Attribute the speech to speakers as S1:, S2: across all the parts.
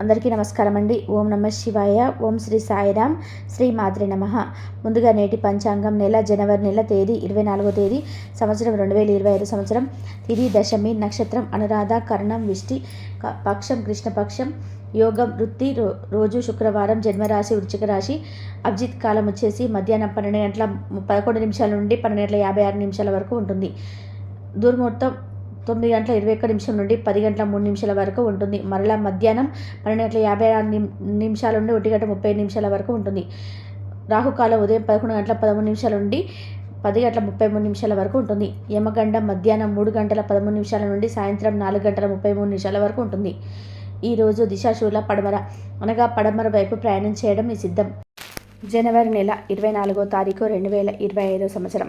S1: అందరికీ నమస్కారం అండి ఓం నమ శివాయ ఓం శ్రీ సాయిరామ్ శ్రీ మాద్రి నమ. ముందుగా నేటి పంచాంగం నెల జనవరి నెల తేదీ ఇరవై నాలుగో తేదీ సంవత్సరం రెండు వేల ఇరవై ఐదు సంవత్సరం. తిది దశమి నక్షత్రం అనురాధ కర్ణం విష్టి క- పక్షం కృష్ణపక్షం యోగం వృత్తి రో రోజు శుక్రవారం జన్మరాశి వృచ్చిక రాశి అభిజిత్ కాలం వచ్చేసి మధ్యాహ్నం పన్నెండు గంటల పదకొండు నిమిషాల నుండి పన్నెండు గంటల యాభై ఆరు నిమిషాల వరకు ఉంటుంది. దుర్ముహూర్తం తొమ్మిది గంటల ఇరవై ఒక్క నిమిషం నుండి పది గంటల మూడు నిమిషాల వరకు ఉంటుంది. మరలా మధ్యాహ్నం పన్నెండు గంటల యాభై ఆరు నిమిషాల నుండి ఒకటి గంట ముప్పై నిమిషాల వరకు ఉంటుంది. రాహుకాలం ఉదయం పదకొండు గంటల పదమూడు నిమిషాల నుండి పది గంటల ముప్పై మూడు నిమిషాల వరకు ఉంటుంది. యమగండ మధ్యాహ్నం మూడు గంటల పదమూడు నిమిషాల నుండి సాయంత్రం నాలుగు గంటల ముప్పై మూడు నిమిషాల వరకు ఉంటుంది. ఈరోజు దిశాశూల పడమర. అనగా పడమర వైపు ప్రయాణం చేయడం నిషిద్ధం. జనవరి నెల ఇరవై నాలుగో తారీఖు రెండు వేల ఇరవై ఐదో సంవత్సరం.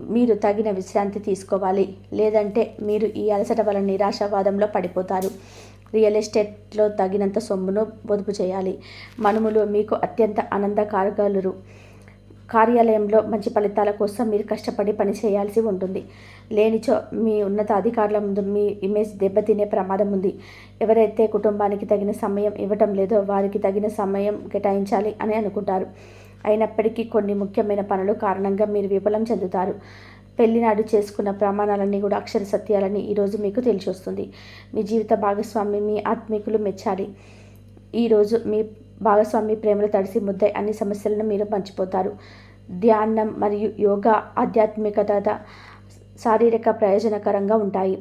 S1: మీరు తగిన విశ్రాంతి తీసుకోవాలి. లేదంటే మీరు ఈ అలసట వల్ల నిరాశావాదంలో పడిపోతారు. రియల్ ఎస్టేట్లో తగినంత సొమ్మును పొదుపు చేయాలి. మనుములు మీకు అత్యంత ఆనందకారగలరు కార్యాలయంలో మంచి ఫలితాల కోసం మీరు కష్టపడి పని చేయాల్సి ఉంటుంది. లేనిచో మీ ఉన్నత అధికారుల ముందు మీ ఇమేజ్ దెబ్బతినే ప్రమాదం ఉంది. ఎవరైతే కుటుంబానికి తగిన సమయం ఇవ్వటం లేదో వారికి తగిన సమయం కేటాయించాలి అని అనుకుంటారు. అయినప్పటికీ కొన్ని ముఖ్యమైన పనులు కారణంగా మీరు విఫలం చెందుతారు. పెళ్ళినాడు చేసుకున్న ప్రమాణాలన్నీ కూడా అక్షర సత్యాలని ఈరోజు మీకు తెలిసి వస్తుంది మీ జీవిత భాగస్వామి మీ ఆత్మీకులు మెచ్చాలి. ఈరోజు మీ భాగస్వామి ప్రేమలు తడిసి ముద్దై అన్ని సమస్యలను మీరు మర్చిపోతారు. ధ్యానం మరియు యోగా ఆధ్యాత్మికత శారీరక ప్రయోజనకరంగా ఉంటాయి.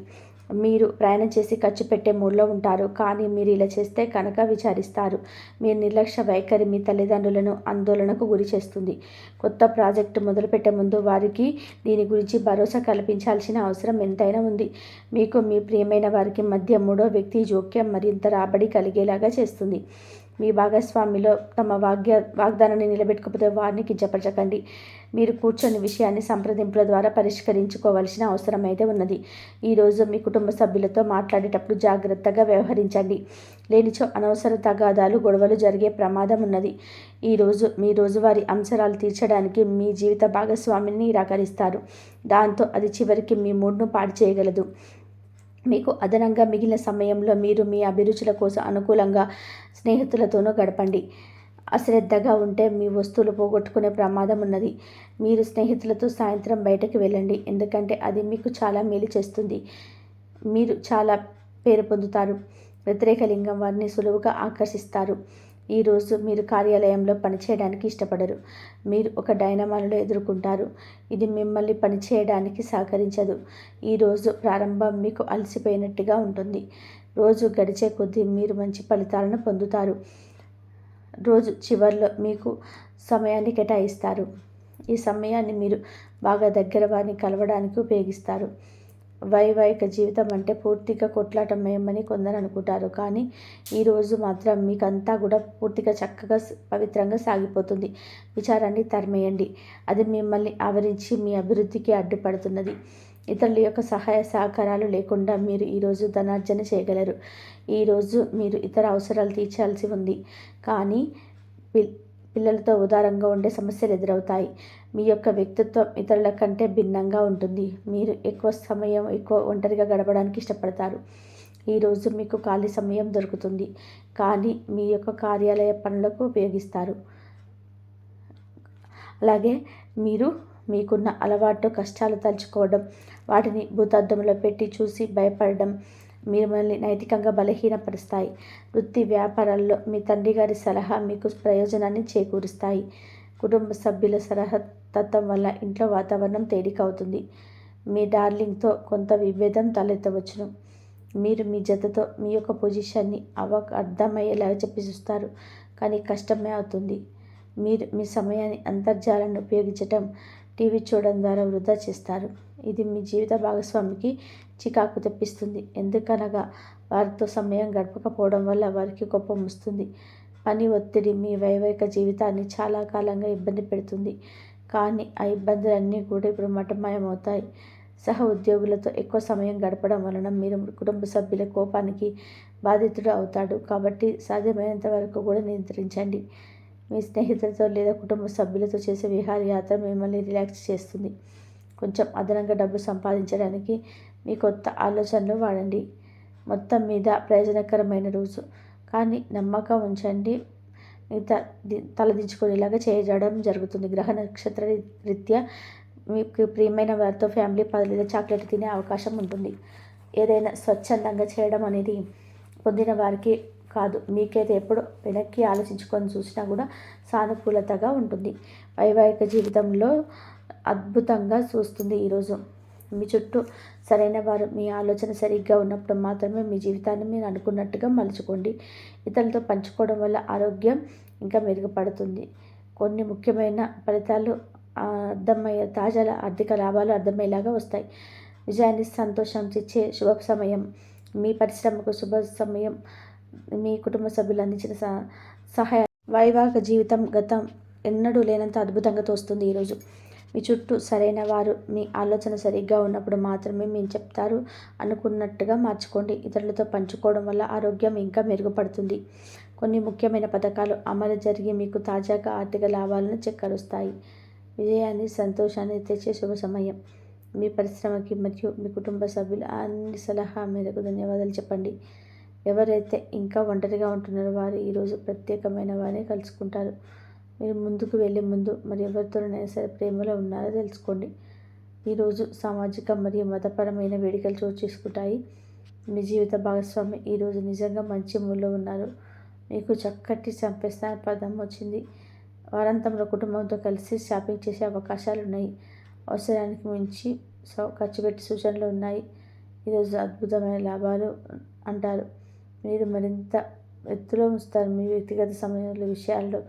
S1: మీరు ప్రయాణం చేసి ఖర్చు పెట్టే మూడ్లో ఉంటారు. కానీ మీరు ఇలా చేస్తే కనుక విచారిస్తారు. మీ నిర్లక్ష్య వైఖరి మీ తల్లిదండ్రులను ఆందోళనకు గురి చేస్తుంది. కొత్త ప్రాజెక్టు మొదలుపెట్టే ముందు వారికి దీని గురించి భరోసా కల్పించాల్సిన అవసరం ఎంతైనా ఉంది. మీకు మీ ప్రియమైన వారికి మధ్య మూడో వ్యక్తి జోక్యం మరింత రాబడి కలిగేలాగా చేస్తుంది. మీ భాగస్వామిలో తమ వాగ్య వాగ్దానాన్ని నిలబెట్టుకోకపోతే వారిని కించపరచకండి. మీరు కూర్చొని విషయాన్ని సంప్రదింపుల ద్వారా పరిష్కరించుకోవాల్సిన అవసరం అయితే ఉన్నది ఈరోజు మీ కుటుంబ సభ్యులతో మాట్లాడేటప్పుడు జాగ్రత్తగా వ్యవహరించండి. లేనిచో అనవసర తగాదాలు గొడవలు జరిగే ప్రమాదం ఉన్నది. ఈరోజు మీ రోజువారీ అంశరాలు తీర్చడానికి మీ జీవిత భాగస్వామిని నిరాకరిస్తారు. దాంతో అది చివరికి మీ మూడ్ను పాడు చేయగలదు. మీకు అదనంగా మిగిలిన సమయంలో మీరు మీ అభిరుచుల కోసం అనుకూలంగా స్నేహితులతోనూ గడపండి. అశ్రద్ధగా ఉంటే మీ వస్తువులు పోగొట్టుకునే ప్రమాదం ఉన్నది. మీరు స్నేహితులతో సాయంత్రం బయటకు వెళ్ళండి. ఎందుకంటే అది మీకు చాలా మేలు చేస్తుంది. మీరు చాలా పేరు పొందుతారు. వ్యతిరేక లింగం వారిని సులువుగా ఆకర్షిస్తారు. ఈరోజు మీరు కార్యాలయంలో పనిచేయడానికి ఇష్టపడరు. మీరు ఒక డైనమాలో ఎదుర్కొంటారు. ఇది మిమ్మల్ని పనిచేయడానికి సహకరించదు. ఈరోజు ప్రారంభం మీకు అలసిపోయినట్టుగా ఉంటుంది. రోజు గడిచే కొద్దీ మీరు మంచి ఫలితాలను పొందుతారు. రోజు చివరిలో మీకు సమయాన్ని కేటాయిస్తారు. ఈ సమయాన్ని మీరు బాగా దగ్గర వారిని కలవడానికి ఉపయోగిస్తారు. వైవాహిక జీవితం అంటే పూర్తిగా కొట్లాటమయమని కొందరు అనుకుంటారు. కానీ ఈరోజు మాత్రం మీకంతా కూడా పూర్తిగా చక్కగా పవిత్రంగా సాగిపోతుంది. విచారాన్ని తరిమేయండి. అది మిమ్మల్ని ఆవరించి మీ అభివృద్ధికి అడ్డుపడుతున్నది. ఇతరుల యొక్క సహాయ సహకారాలు లేకుండా మీరు ఈరోజు ధనార్జన చేయగలరు. ఈరోజు మీరు ఇతర అవసరాలు తీర్చాల్సి ఉంది. కానీ పిల్లలతో ఉదారంగా ఉండే సమస్యలు ఎదురవుతాయి. మీ యొక్క వ్యక్తిత్వం ఇతరుల కంటే భిన్నంగా ఉంటుంది. మీరు ఎక్కువ సమయం ఎక్కువ ఒంటరిగా గడపడానికి ఇష్టపడతారు. ఈరోజు మీకు ఖాళీ సమయం దొరుకుతుంది. కానీ మీ యొక్క కార్యాలయ పనులకు ఉపయోగిస్తారు. అలాగే మీరు మీకున్న అలవాటు కష్టాలు తలుచుకోవడం వాటిని భూతద్దంలో పెట్టి చూసి భయపడడం మిమ్మల్ని నైతికంగా బలహీనపరుస్తాయి. వృత్తి వ్యాపారాల్లో మీ తండ్రి గారి సలహా మీకు ప్రయోజనాన్ని చేకూరుస్తాయి. కుటుంబ సభ్యుల సలహా తత్వం వల్ల ఇంట్లో వాతావరణం తేలికవుతుంది. మీ డార్లింగ్తో కొంత విభేదం తలెత్తవచ్చును. మీరు మీ జతతో మీ యొక్క పొజిషన్ని అవ అర్థమయ్యేలాగా చెప్పి చూస్తారు కానీ కష్టమే అవుతుంది. మీరు మీ సమయాన్ని అంతర్జాలాన్ని ఉపయోగించటం టీవీ చూడడం ద్వారా వృధా చేస్తారు. ఇది మీ జీవిత భాగస్వామికి చికాకు తెప్పిస్తుంది. ఎందుకనగా వారితో సమయం గడపకపోవడం వల్ల వారికి కోపం వస్తుంది. పని ఒత్తిడి మీ వైవాహిక జీవితాన్ని చాలా కాలంగా ఇబ్బంది పెడుతుంది. కానీ ఆ ఇబ్బందులన్నీ కూడా ఇప్పుడు మటమయమవుతాయి సహ ఉద్యోగులతో ఎక్కువ సమయం గడపడం వలన మీరు కుటుంబ సభ్యుల కోపానికి బాధితుడు అవుతాడు. కాబట్టి సాధ్యమైనంత వరకు కూడా నియంత్రించండి. మీ స్నేహితులతో లేదా కుటుంబ సభ్యులతో చేసే విహారయాత్ర మిమ్మల్ని రిలాక్స్ చేస్తుంది. కొంచెం అదనంగా డబ్బు సంపాదించడానికి మీ కొత్త ఆలోచనలు వాడండి. మొత్తం మీద ప్రయోజనకరమైన రోజు. కానీ నమ్మకం ఉంచండి. మిగతా తలదించుకునేలాగా చేయడం జరుగుతుంది. గ్రహ నక్షత్ర రీత్యా మీకు ప్రియమైన వారితో ఫ్యామిలీ పది లేదా చాక్లెట్ తినే అవకాశం ఉంటుంది. ఏదైనా స్వచ్ఛందంగా చేయడం అనేది పొందిన వారికి కాదు. మీకైతే ఎప్పుడు వెనక్కి ఆలోచించుకొని చూసినా కూడా సానుకూలతగా ఉంటుంది. వైవాహిక జీవితంలో అద్భుతంగా చూస్తుంది ఈరోజు మీ చుట్టూ సరైన వారు మీ ఆలోచన సరిగ్గా ఉన్నప్పుడు మాత్రమే మీ జీవితాన్ని మీరు అనుకున్నట్టుగా మలుచుకోండి. ఇతరులతో పంచుకోవడం వల్ల ఆరోగ్యం ఇంకా మెరుగుపడుతుంది. కొన్ని ముఖ్యమైన ఫలితాలు అర్థమయ్యే తాజా ఆర్థిక లాభాలు అర్థమయ్యేలాగా వస్తాయి. విజయాన్ని సంతోషం తెచ్చే శుభ సమయం మీ పరిశ్రమకు శుభ సమయం మీ కుటుంబ సభ్యులు అందించిన సహాయ వైవాహిక జీవితం గతం ఎన్నడూ లేనంత అద్భుతంగా తోస్తుంది ఈరోజు. మీ చుట్టూ సరైన వారు మీ ఆలోచన సరిగ్గా ఉన్నప్పుడు మాత్రమే మేము చెప్తారు అనుకున్నట్టుగా మార్చుకోండి. ఇతరులతో పంచుకోవడం వల్ల ఆరోగ్యం ఇంకా మెరుగుపడుతుంది. కొన్ని ముఖ్యమైన పథకాలు అమలు జరిగి మీకు తాజాగా ఆర్థిక లాభాలను చెక్కరుస్తాయి విజయాన్ని సంతోషాన్ని తెచ్చే శుభ సమయం. మీ పరిశ్రమకి మరియు మీ కుటుంబ సభ్యులు అన్ని సలహా మేరకు ధన్యవాదాలు చెప్పండి. ఎవరైతే ఇంకా ఒంటరిగా ఉంటున్నారో వారు ఈరోజు ప్రత్యేకమైన వారిని కలుసుకుంటారు. మీరు ముందుకు వెళ్ళే ముందు మరి ఎవరితోనైనా సరే ప్రేమలో ఉన్నారో తెలుసుకోండి. ఈరోజు సామాజిక మరియు మతపరమైన వేడుకలు చోటు చేసుకుంటాయి. మీ జీవిత భాగస్వామి ఈరోజు నిజంగా మంచి మూల్లో ఉన్నారు. మీకు చక్కటి సంపేస్తాన పదం వచ్చింది. వారాంతంలో కుటుంబంతో కలిసి షాపింగ్ చేసే అవకాశాలు ఉన్నాయి. అవసరానికి మించి ఖర్చు పెట్టి సూచనలు ఉన్నాయి. ఈరోజు అద్భుతమైన లాభాలు అంటారు. మీరు మరింత ఎత్తులో ఉంచుతారు మీ వ్యక్తిగత సమయంలో విషయాల్లో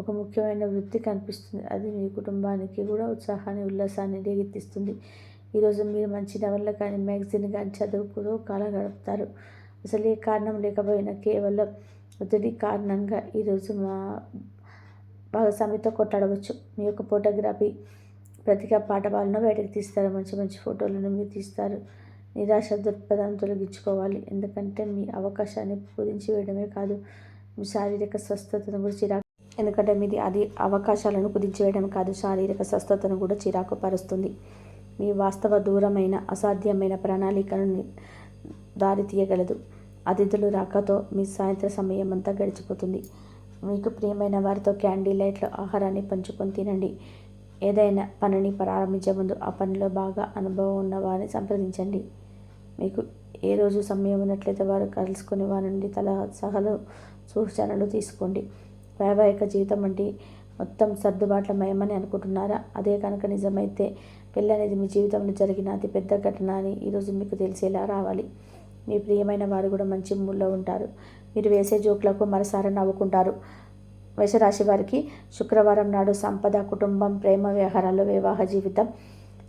S1: ఒక ముఖ్యమైన వృత్తి కనిపిస్తుంది. అది మీ కుటుంబానికి కూడా ఉత్సాహాన్ని ఉల్లాసాన్ని రేగెత్తిస్తుంది ఈరోజు మీరు మంచి నవల కానీ మ్యాగజైన్ కానీ చదువుకుతూ కాలం గడుపుతారు. అసలు ఏ కారణం లేకపోయినా కేవలం ఒత్తిడి కారణంగా ఈరోజు మా భాగస్వామితో కొట్టాడవచ్చు మీ యొక్క ఫోటోగ్రఫీ ప్రతిగా పాఠవాలను బయటకు తీస్తారు. మంచి మంచి ఫోటోలను మీరు తీస్తారు. నిరాశ దృక్పథం తొలగించుకోవాలి. ఎందుకంటే మీ అవకాశాన్ని పూరించి వేయడమే కాదు మీ శారీరక స్వస్థతను కూడా చిరాకు ఎందుకంటే మీది అది అవకాశాలను కుదించేయడం కాదు శారీరక స్వస్థతను కూడా చిరాకు పరుస్తుంది మీ వాస్తవ దూరమైన అసాధ్యమైన ప్రణాళికను దారి తీయగలదు అతిథులు రాకతో మీ సాయంత్ర సమయం అంతా గడిచిపోతుంది. మీకు ప్రియమైన వారితో క్యాండీ లైట్లో ఆహారాన్ని పంచుకొని తినండి. ఏదైనా పనిని ప్రారంభించే ముందు ఆ పనిలో బాగా అనుభవం ఉన్న వారిని సంప్రదించండి. మీకు ఏ రోజు సమయం ఉన్నట్లయితే వారు కలుసుకుని వారి నుండి తల సహలు సూచనలు తీసుకోండి. వైవాహిక జీవితం అంటే మొత్తం సర్దుబాట్ల మయమని అనుకుంటున్నారా? అదే కనుక నిజమైతే పెళ్ళి అనేది మీ జీవితంలో జరిగిన అతి పెద్ద ఘటన అని ఈరోజు మీకు తెలిసేలా రావాలి. మీ ప్రియమైన వారు కూడా మంచి మూడ్లో ఉంటారు. మీరు వేసే జోక్లకు మరోసారి నవ్వుకుంటారు. మేషరాశి వారికి శుక్రవారం నాడు సంపద కుటుంబం ప్రేమ వ్యవహారాలు వివాహ జీవితం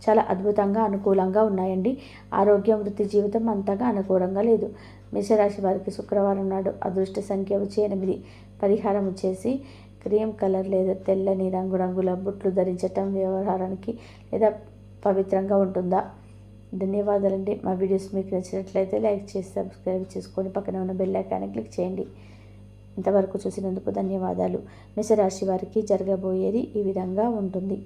S1: చాలా అద్భుతంగా అనుకూలంగా ఉన్నాయండి. ఆరోగ్యం వృత్తి జీవితం అంతగా అనుకూలంగా లేదు. మేషరాశి వారికి శుక్రవారం నాడు అదృష్ట సంఖ్య వచ్చి ఎనిమిది. పరిహారం వచ్చేసి క్రీమ్ కలర్ లేదా తెల్లని రంగురంగుల బుట్లు ధరించటం వ్యవహారానికి లేదా పవిత్రంగా ఉంటుందా? ధన్యవాదాలండి. మా వీడియోస్ మీకు నచ్చినట్లయితే లైక్ చేసి సబ్స్క్రైబ్ చేసుకొని పక్కన ఉన్న బెల్ ఐకాన్ని క్లిక్ చేయండి. ఇంతవరకు చూసినందుకు ధన్యవాదాలు. మేషరాశి వారికి జరగబోయేది ఈ విధంగా ఉంటుంది.